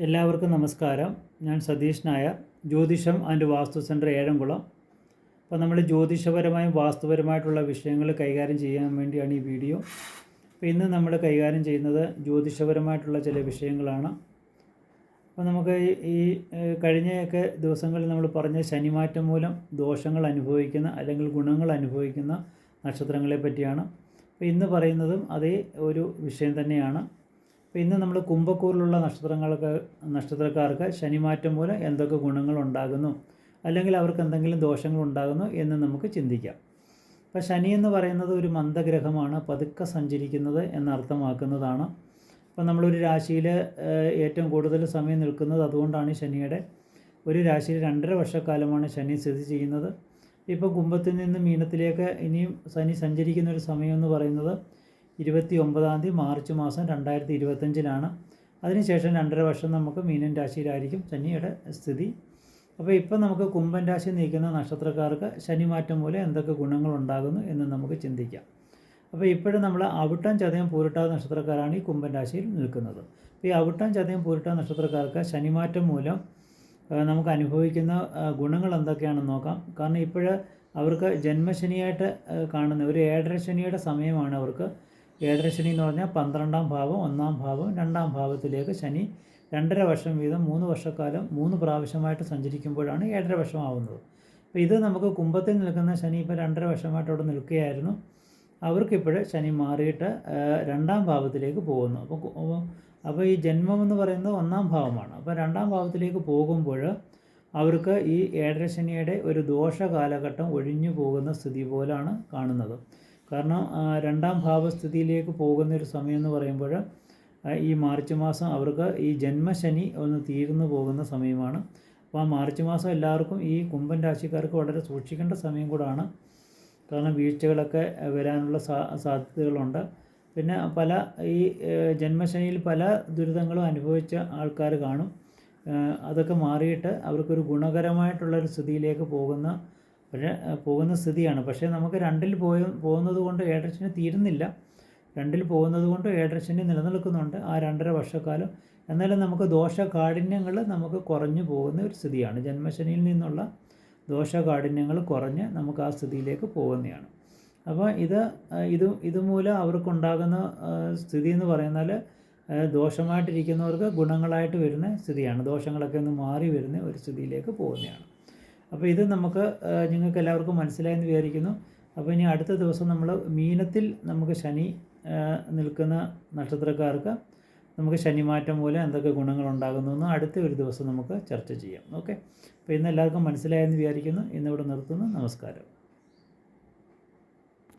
എല്ലാവർക്കും നമസ്കാരം. ഞാൻ സതീഷ് നായർ ജ്യോതിഷം ആൻഡ് വാസ്തു സെന്റർ ഏഴംകുളം. അപ്പോൾ നമ്മൾ ജ്യോതിഷപരമായും വാസ്തുപരമായിട്ടുള്ള വിഷയങ്ങൾ കൈകാര്യം ചെയ്യാൻ വേണ്ടിയാണ് ഈ വീഡിയോ. അപ്പോൾ ഇന്ന് നമ്മൾ കൈകാര്യം ചെയ്യുന്നത് ജ്യോതിഷപരമായിട്ടുള്ള ചില വിഷയങ്ങളാണ്. അപ്പോൾ നമുക്ക് ഈ- കഴിഞ്ഞയൊക്കെ ദിവസങ്ങളിൽ നമ്മൾ പറഞ്ഞ ശനിമാറ്റം മൂലം ദോഷങ്ങൾ അനുഭവിക്കുന്ന അല്ലെങ്കിൽ ഗുണങ്ങൾ അനുഭവിക്കുന്ന നക്ഷത്രങ്ങളെ പറ്റിയാണ്. അപ്പോൾ ഇന്ന് പറയുന്നതും അതേ ഒരു വിഷയം തന്നെയാണ്. ഇന്ന് നമ്മൾ കുംഭക്കൂറിലുള്ള നക്ഷത്രങ്ങൾക്ക് നക്ഷത്രക്കാർക്ക് ശനിമാറ്റം മൂലം എന്തൊക്കെ ഗുണങ്ങൾ ഉണ്ടാകുന്നു? അല്ലെങ്കിൽ അവർക്ക് എന്തെങ്കിലും ദോഷങ്ങൾ ഉണ്ടാകുന്നു എന്ന് നമുക്ക് ചിന്തിക്കാം. അപ്പോൾ ശനി എന്ന് പറയുന്നത് ഒരു മന്ദഗ്രഹമാണ്. പതുക്കെ സഞ്ചരിക്കുന്നത് എന്നർത്ഥമാക്കുന്നതാണ് അപ്പോൾ നമ്മളൊരു രാശിയിൽ ഏറ്റവും കൂടുതൽ സമയം നിൽക്കുന്നത് അതുകൊണ്ടാണ് ശനിയുടെ. ഒരു രാശിയിൽ രണ്ടര വർഷക്കാലമാണ് ശനി സ്ഥിതി ചെയ്യുന്നത്. ഇപ്പോൾ കുംഭത്തിൽ നിന്ന് മീനത്തിലേക്ക് ഇനിയും ശനി സഞ്ചരിക്കുന്ന ഒരു സമയം എന്ന് പറയുന്നത് ഇരുപത്തി ഒമ്പതാം തീയതി മാർച്ച് മാസം രണ്ടായിരത്തി ഇരുപത്തഞ്ചിലാണ് അതിനുശേഷം രണ്ടര വർഷം നമുക്ക് മീനൻ രാശിയിലായിരിക്കും ശനിയുടെ സ്ഥിതി. അപ്പോൾ ഇപ്പം നമുക്ക് കുംഭൻ രാശി നീക്കുന്ന നക്ഷത്രക്കാർക്ക് ശനിമാറ്റം മൂലം എന്തൊക്കെ ഗുണങ്ങളുണ്ടാകുന്നു എന്ന് നമുക്ക് ചിന്തിക്കാം. അപ്പോൾ ഇപ്പോഴും നമ്മൾ അവിട്ടം ചതയം പൂരിട്ട നക്ഷത്രക്കാരാണ് ഈ കുംഭൻ രാശിയിൽ നിൽക്കുന്നത്. അപ്പോൾ ഈ അവിട്ടം ചതയം പൂരിട്ടാ നക്ഷത്രക്കാർക്ക് ശനിമാറ്റം മൂലം നമുക്ക് അനുഭവിക്കുന്ന ഗുണങ്ങൾ എന്തൊക്കെയാണെന്ന് നോക്കാം. കാരണം ഇപ്പോൾ അവർക്ക് ജന്മശനിയായിട്ട് കാണുന്ന ഒരു ഏഴര ശനിയുടെ സമയമാണ് അവർക്ക് ഏഴര ശനി എന്ന് പറഞ്ഞാൽ പന്ത്രണ്ടാം ഭാവം ഒന്നാം ഭാവം രണ്ടാം ഭാവത്തിലേക്ക് ശനി രണ്ടര വർഷം വീതം മൂന്ന് വർഷക്കാലം മൂന്ന് പ്രാവശ്യമായിട്ട് സഞ്ചരിക്കുമ്പോഴാണ് ഏഴര വർഷമാവുന്നത്. അപ്പോൾ ഇത് നമുക്ക് കുംഭത്തിൽ നിൽക്കുന്ന ശനി ഇപ്പോൾ രണ്ടര വർഷമായിട്ട് അവിടെ നിൽക്കുകയായിരുന്നു. അവർക്കിപ്പോൾ ശനി മാറിയിട്ട് രണ്ടാം ഭാവത്തിലേക്ക് പോകുന്നു. അപ്പോൾ അപ്പോൾ ഈ ജന്മം എന്ന് പറയുന്നത് ഒന്നാം ഭാവമാണ്. അപ്പോൾ രണ്ടാം ഭാവത്തിലേക്ക് പോകുമ്പോൾ അവർക്ക് ഈ ഏഴര ശനിയുടെ ഒരു ദോഷ കാലഘട്ടം ഒഴിഞ്ഞു പോകുന്ന സ്ഥിതി പോലാണ് കാണുന്നത്. കാരണം രണ്ടാം ഭാവസ്ഥിതിയിലേക്ക് പോകുന്ന ഒരു സമയം എന്ന് പറയുമ്പോൾ ഈ മാർച്ച് മാസം അവർക്ക് ഈ ജന്മശനി ഒന്ന് തീർന്നു പോകുന്ന സമയമാണ്. അപ്പോൾ ആ മാർച്ച് മാസം എല്ലാവർക്കും ഈ കുംഭൻ രാശിക്കാർക്ക് വളരെ സൂക്ഷിക്കേണ്ട സമയം കൂടാണ്. കാരണം വീഴ്ചകളൊക്കെ വരാനുള്ള സാ സാധ്യതകളുണ്ട്. പിന്നെ പല ഈ ജന്മശനിയിൽ പല ദുരിതങ്ങളും അനുഭവിച്ച ആൾക്കാർ കാണും. അതൊക്കെ മാറിയിട്ട് അവർക്കൊരു ഗുണകരമായിട്ടുള്ളൊരു സ്ഥിതിയിലേക്ക് പോകുന്ന പക്ഷേ പോകുന്ന സ്ഥിതിയാണ്. പക്ഷേ നമുക്ക് രണ്ടിൽ പോയ പോകുന്നത് കൊണ്ട് ഏഴരശനി തീരുന്നില്ല. രണ്ടിൽ പോകുന്നത് കൊണ്ട് ഏഴരശനി നിലനിൽക്കുന്നുണ്ട് ആ രണ്ടര വർഷക്കാലം. എന്നാലും നമുക്ക് ദോഷകാഠിന്യങ്ങൾ നമുക്ക് കുറഞ്ഞു പോകുന്ന ഒരു സ്ഥിതിയാണ്. ജന്മശനിയിൽ നിന്നുള്ള ദോഷകാഠിന്യങ്ങൾ കുറഞ്ഞ് നമുക്ക് ആ സ്ഥിതിയിലേക്ക് പോകുന്നതാണ്. അപ്പോൾ ഇത് ഇത് ഇതുമൂലം അവർക്കുണ്ടാകുന്ന സ്ഥിതി എന്ന് പറയുന്നാൽ ദോഷമായിട്ടിരിക്കുന്നവർക്ക് ഗുണങ്ങളായിട്ട് വരുന്ന സ്ഥിതിയാണ്. ദോഷങ്ങളൊക്കെ ഒന്ന് മാറി വരുന്ന ഒരു സ്ഥിതിയിലേക്ക് പോകുന്നതാണ്. അപ്പോൾ ഇത് നമുക്ക് നിങ്ങൾക്ക് എല്ലാവർക്കും മനസ്സിലായെന്ന് വിചാരിക്കുന്നു. അപ്പോൾ ഇനി അടുത്ത ദിവസം നമ്മൾ മീനത്തിൽ നമുക്ക് ശനി നിൽക്കുന്ന നക്ഷത്രക്കാർക്ക് നമുക്ക് ശനിമാറ്റം മൂലം എന്തൊക്കെ ഗുണങ്ങളുണ്ടാകുന്നു അടുത്ത ഒരു ദിവസം നമുക്ക് ചർച്ച ചെയ്യാം. ഓക്കെ? അപ്പോൾ ഇന്ന് എല്ലാവർക്കും മനസ്സിലായെന്ന് വിചാരിക്കുന്നു. ഇന്നിവിടെ നിർത്തുന്നു. നമസ്കാരം.